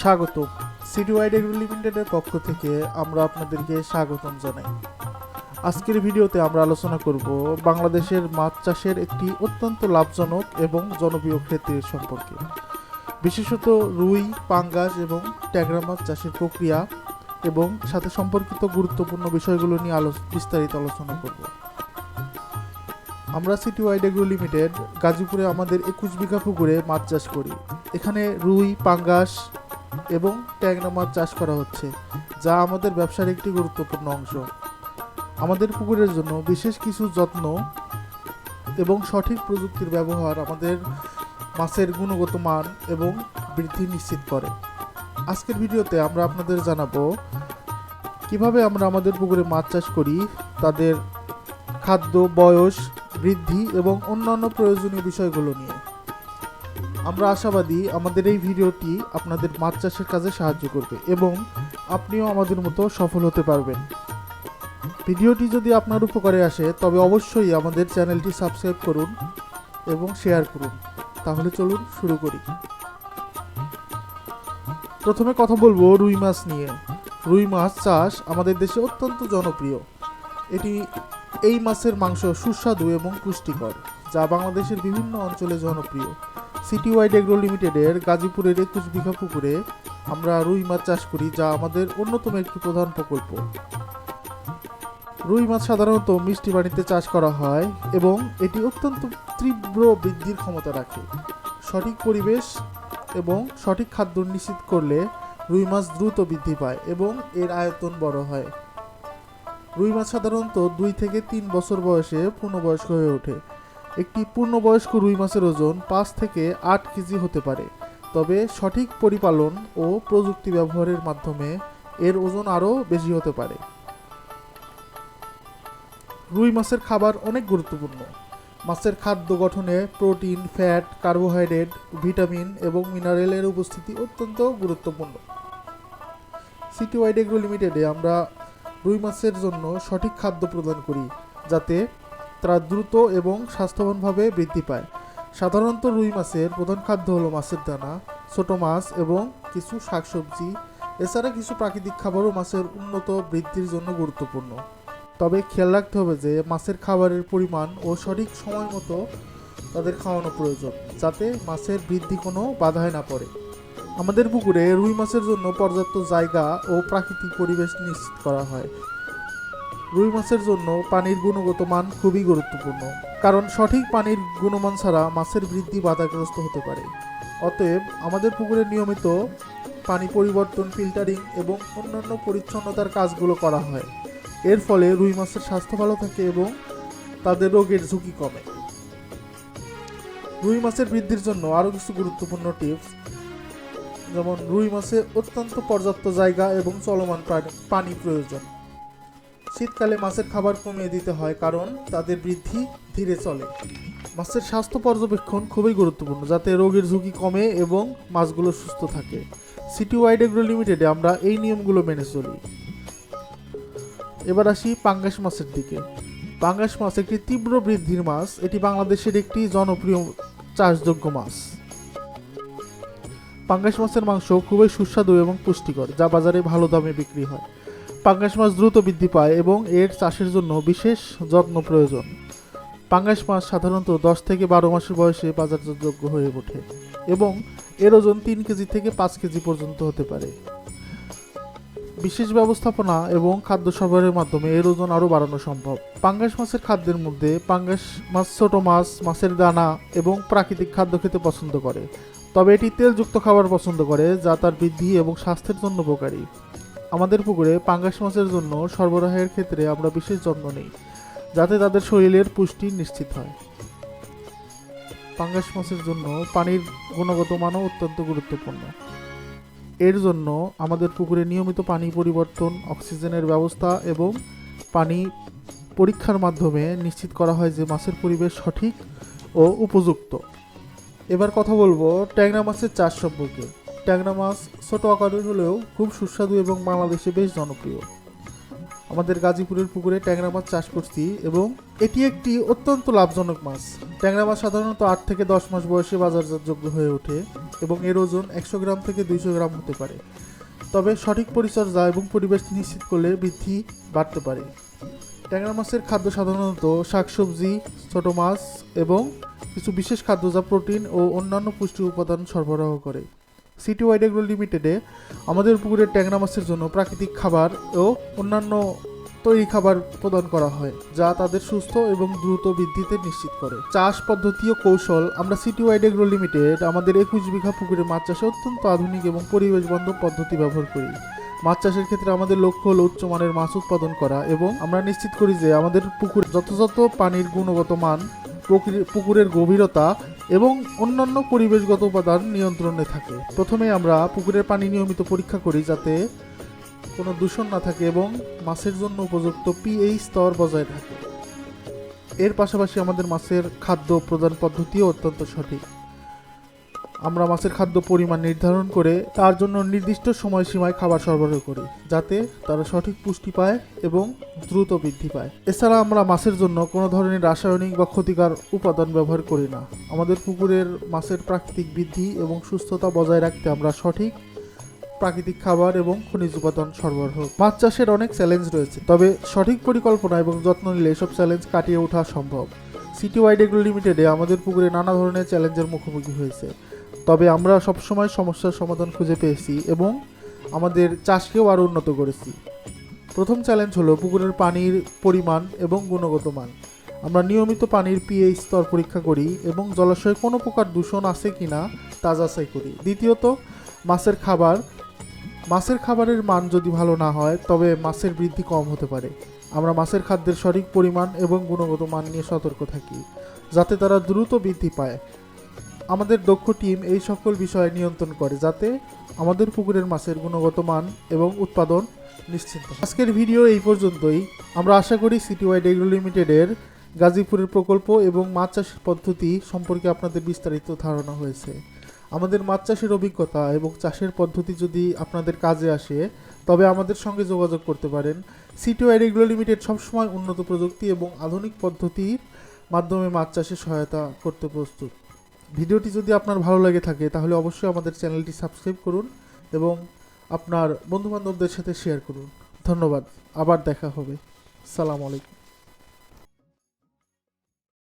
স্বাগত। City wide agro লিমিটেডের পক্ষ থেকে আমরা আপনাদেরকে স্বাগতম জানাই। আজকের ভিডিওতে আমরা আলোচনা করব বাংলাদেশের মাছ চাষের একটি অত্যন্ত লাভজনক এবং জনপ্রিয় ক্ষেত্রের সম্পর্কে। বিশেষত রুই, পাঙ্গাস এবং ট্যাগরা মাছ চাষের প্রক্রিয়া এবং সাথে সম্পর্কিত গুরুত্বপূর্ণ বিষয়গুলো নিয়ে আলো বিস্তারিত আলোচনা করব। আমরা সিটি ওয়াইড এগ্রো লিমিটেড গাজীপুরে আমাদের একুশ বিঘা পুকুরে মাছ চাষ করি। এখানে রুই, পাঙ্গাস এবং ট্যাংরা মাছ চাষ করা হচ্ছে, যা আমাদের ব্যবসার একটি গুরুত্বপূর্ণ অংশ। আমাদের পুকুরের জন্য বিশেষ কিছু যত্ন এবং সঠিক প্রযুক্তির ব্যবহার আমাদের মাছের গুণগত মান এবং বৃদ্ধি নিশ্চিত করে। আজকের ভিডিওতে আমরা আপনাদের জানাব, কীভাবে আমরা আমাদের পুকুরে মাছ চাষ করি, তাদের খাদ্য, বয়স, বৃদ্ধি এবং অন্যান্য প্রয়োজনীয় বিষয়গুলো নিয়ে। আমরা আশাবাদী আমাদের এই ভিডিওটি আপনাদের মাছ চাষের কাজে সাহায্য করবে এবং আপনিও আমাদের মতো সফল হতে পারবেন। ভিডিওটি যদি আপনার উপকারে আসে, তবে অবশ্যই আমাদের চ্যানেলটি সাবস্ক্রাইব করুন এবং শেয়ার করুন। তাহলে চলুন শুরু করি। প্রথমে কথা বলব রুই মাছ নিয়ে। রুই মাছ চাষ আমাদের দেশে অত্যন্ত জনপ্রিয়। এটি এই মাছের মাংস সুস্বাদু এবং পুষ্টিকর, যা বাংলাদেশের বিভিন্ন অঞ্চলে জনপ্রিয়। সিটি ওয়াইড এগ্রো লিমিটেডের গাজীপুরের একুশ বিঘা পুকুরে আমরা রুই মাছ চাষ করি, যা আমাদের অন্যতম একটি প্রধান প্রকল্প। রুই মাছ সাধারণত মিষ্টি পানিতে চাষ করা হয় এবং এটি অত্যন্ত তীব্র বৃদ্ধির ক্ষমতা রাখে। সঠিক পরিবেশ এবং সঠিক খাদ্য নিশ্চিত করলে রুই মাছ দ্রুত বৃদ্ধি পায় এবং এর আয়তন বড় হয়। রুই মাছ সাধারণত দুই থেকে তিন বছর বয়সে পূর্ণবয়স্ক হয়ে ওঠে। একটি পূর্ণবয়স্ক রুই মাছের ওজন পাঁচ থেকে আট কেজি হতে পারে। তবে সঠিক পরিপালন ও প্রযুক্তি ব্যবহারের মাধ্যমে এর ওজন আরও বেশি হতে পারে। রুই মাছের খাবার অনেক গুরুত্বপূর্ণ। মাছের খাদ্য গঠনে প্রোটিন, ফ্যাট, কার্বোহাইড্রেট, ভিটামিন এবং মিনারেলের উপস্থিতি অত্যন্ত গুরুত্বপূর্ণ। সিটি ওয়াইড এগ্রো লিমিটেডে আমরা রুই মাছের জন্য সঠিক খাদ্য প্রদান করি, যাতে তারা দ্রুত এবং স্বাস্থ্যবানভাবে বৃদ্ধি পায়। সাধারণত রুই মাছের প্রধান খাদ্য হলো মাছের দানা, ছোট মাছ এবং কিছু শাকসবজি। এছাড়া কিছু প্রাকৃতিক খাবারও মাছের উন্নত বৃদ্ধির জন্য গুরুত্বপূর্ণ। তবে খেয়াল রাখতে হবে যে মাছের খাবারের পরিমাণ ও সঠিক সময় মতো তাদের খাওয়ানো প্রয়োজন, যাতে মাছের বৃদ্ধি কোনো বাধায় না পড়ে। আমাদের পুকুরে রুই মাছের জন্য পর্যাপ্ত জায়গা ও প্রাকৃতিক পরিবেশ নিশ্চিত করা হয়। রুই মাছের জন্য পানির গুণগত মান খুবই গুরুত্বপূর্ণ, কারণ সঠিক পানির গুণমান ছাড়া মাছের বৃদ্ধি বাধাগ্রস্ত হতে পারে। অতএব আমাদের পুকুরে নিয়মিত পানি পরিবর্তন, ফিল্টারিং এবং অন্যান্য পরিচ্ছন্নতার কাজগুলো করা হয়। এর ফলে রুই মাছের স্বাস্থ্য ভালো থাকে এবং তাদের রোগের ঝুঁকি কমে। রুই মাছের বৃদ্ধির জন্য আরও কিছু গুরুত্বপূর্ণ টিপস, যেমন রুই মাছে অত্যন্ত পর্যাপ্ত জায়গা এবং চলমান পানি প্রয়োজন। শীতকালে মাছের খাবার কমিয়ে দিতে হয়, কারণ তাদের বৃদ্ধি ধীরে চলে। মাছের স্বাস্থ্য পর্যবেক্ষণ খুবই গুরুত্বপূর্ণ, যাতে রোগের ঝুঁকি কমে এবং মাছগুলো সুস্থ থাকে। সিটি ওয়াইড এগ্রো লিমিটেডে আমরা এই নিয়মগুলো মেনে চলি। এবার আসি পাঙ্গাস মাছের দিকে। পাঙ্গাস মাছ একটি তীব্র বৃদ্ধির মাছ, এটি বাংলাদেশের একটি জনপ্রিয় চাষযোগ্য মাছ। পাঙ্গাস মাছের মাংস খুবই সুস্বাদু এবং পুষ্টিকর, যা বাজারে ভালো দামে বিক্রি হয়। পাঙ্গাস মাছ দ্রুত বৃদ্ধি পায় এবং এর চাষের জন্য বিশেষ যত্ন প্রয়োজন। পাঙ্গাস মাছ সাধারণত দশ থেকে বারো মাসের বয়সে বাজারযোগ্য হয়ে ওঠে এবং এর ওজন তিন কেজি থেকে পাঁচ কেজি পর্যন্ত হতে পারে। বিশেষ ব্যবস্থাপনা এবং খাদ্য সরবরাহের মাধ্যমে এর ওজন আরও বাড়ানো সম্ভব। পাঙ্গাস মাছের খাদ্যের মধ্যে পাঙ্গাস মাছ ছোট মাছ, মাছের দানা এবং প্রাকৃতিক খাদ্য খেতে পছন্দ করে, তবে এটি তেলযুক্ত খাবার পছন্দ করে, যা তার বৃদ্ধি এবং স্বাস্থ্যের জন্য উপকারী। আমাদের পুকুরে পাঙ্গাস মাছের জন্য সরবরাহের ক্ষেত্রে আমরা বিশেষ যত্ন নিই, যাতে তাদের শরীরের পুষ্টি নিশ্চিত হয়। পাঙ্গাস মাছের জন্য পানির গুণগত মানও অত্যন্ত গুরুত্বপূর্ণ। এর জন্য আমাদের পুকুরে নিয়মিত পানি পরিবর্তন, অক্সিজেনের ব্যবস্থা এবং পানি পরীক্ষার মাধ্যমে নিশ্চিত করা হয় যে মাছের পরিবেশ সঠিক ও উপযুক্ত। এবার কথা বলব ট্যাংরা মাছের চাষ সম্পর্কে। ট্যাংরা মাছ ছোট আকারের হলেও খুব সুস্বাদু এবং বাংলাদেশে বেশ জনপ্রিয়। আমাদের গাজীপুরের পুকুরে ট্যাংরা মাছ চাষ করছি এবং এটি একটি অত্যন্ত লাভজনক মাছ। ট্যাংরা মাছ সাধারণত আট থেকে দশ মাস বয়সে বাজারজাতযোগ্য হয়ে ওঠে এবং এর ওজন একশো গ্রাম থেকে দুইশো গ্রাম হতে পারে। তবে সঠিক পরিচর্যা এবং পরিবেশ নিশ্চিত করলে বৃদ্ধি বাড়তে পারে। ট্যাংরা মাছের খাদ্য সাধারণত শাকসবজি, ছোট মাছ এবং কিছু বিশেষ খাদ্য যা প্রোটিন ও অন্যান্য পুষ্টি উপাদান সরবরাহ করে। সিটি ওয়াইড এগ্রো লিমিটেডে আমাদের পুকুরের ট্যাংরা মাছের জন্য প্রাকৃতিক খাবার ও অন্যান্য তৈরি খাবার প্রদান করা হয়, যা তাদের সুস্থ এবং দ্রুত বৃদ্ধিতে নিশ্চিত করে। চাষ পদ্ধতি ও কৌশল আমরা সিটি ওয়াইড এগ্রো লিমিটেড আমাদের একুশ বিঘা পুকুরে মাছ চাষে অত্যন্ত আধুনিক এবং পরিবেশ বান্ধব পদ্ধতি ব্যবহার করি। মাছ চাষের ক্ষেত্রে আমাদের লক্ষ্য হল উচ্চমানের মাছ উৎপাদন করা এবং আমরা নিশ্চিত করি যে আমাদের পুকুরে যথাযথ পানির গুণগত মান পুকুরের গভীরতা এবং অন্যান্য পরিবেশগত উপাদান নিয়ন্ত্রণে থাকে। প্রথমে আমরা পুকুরের পানি নিয়মিত পরীক্ষা করি যাতে কোনো দূষণ না থাকে এবং মাছের জন্য উপযুক্ত পিএইচ স্তর বজায় থাকে। এর পাশাপাশি আমাদের মাছের খাদ্য প্রদান পদ্ধতিও অত্যন্ত সঠিক। আমরা মাছের খাদ্য পরিমাণ নির্ধারণ করে তার জন্য নির্দিষ্ট সময়সীমায় খাবার সরবরাহ করি, যাতে তারা সঠিক পুষ্টি পায় এবং দ্রুত বৃদ্ধি পায়। এছাড়া আমরা মাছের জন্য কোনো ধরনের রাসায়নিক বা ক্ষতিকর উপাদান ব্যবহার করি না। আমাদের পুকুরের মাছের প্রাকৃতিক বৃদ্ধি এবং সুস্থতা বজায় রাখতে আমরা সঠিক প্রাকৃতিক খাবার এবং খনিজ উপাদান সরবরাহ মাছ চাষের অনেক চ্যালেঞ্জ রয়েছে, তবে সঠিক পরিকল্পনা এবং যত্ন নিলে এসব চ্যালেঞ্জ কাটিয়ে ওঠা সম্ভব। সিটি ওয়াইড এগ্রো লিমিটেডে আমাদের পুকুরে নানা ধরনের চ্যালেঞ্জের মুখোমুখি হয়েছে। তবে আমরা সবসময় সমস্যার সমাধান খুঁজে পেয়েছি এবং আমাদের চাষকেও আরও উন্নত করেছি। প্রথম চ্যালেঞ্জ হলো পুকুরের পানির পরিমাণ এবং গুণগত মান। আমরা নিয়মিত পানির পিএইচ স্তর পরীক্ষা করি এবং জলাশয়ে কোনো প্রকার দূষণ আছে কিনা তা যাচাই করি। দ্বিতীয়ত, মাছের খাবার। মাছের খাবারের মান যদি ভালো না হয়, তবে মাছের বৃদ্ধি কম হতে পারে। আমরা মাছের খাদ্যের সঠিক পরিমাণ এবং গুণগত মান নিয়ে সতর্ক থাকি, যাতে তারা দ্রুত বৃদ্ধি পায়। আমাদের দক্ষ টিম এই সকল বিষয় নিয়ন্ত্রণ করে যাতে আমাদের পুকুরের মাছের গুণগত মান এবং উৎপাদন নিশ্চিত আজকের ভিডিও এই পর্যন্তই। আমরা আশা করি সিটি ওয়াইড এগ্রো লিমিটেডের গাজীপুরের প্রকল্প এবং মাছ চাষের পদ্ধতি সম্পর্কে আপনাদের বিস্তারিত ধারণা হয়েছে। আমাদের মাছ চাষের অভিজ্ঞতা এবং চাষের পদ্ধতি যদি আপনাদের কাজে আসে, তবে আমাদের সঙ্গে যোগাযোগ করতে পারেন। সিটি ওয়াইড এগ্রো লিমিটেড সবসময় উন্নত প্রযুক্তি এবং আধুনিক পদ্ধতির মাধ্যমে মাছ চাষে সহায়তা করতে প্রস্তুত। ভিডিওটি যদি আপনার ভালো লাগে থাকে, তাহলে অবশ্যই আমাদের চ্যানেলটি সাবস্ক্রাইব করুন এবং আপনার বন্ধুবান্ধবদের সাথে শেয়ার করুন। ধন্যবাদ। আবার দেখা হবে। সালাম আলাইকুম।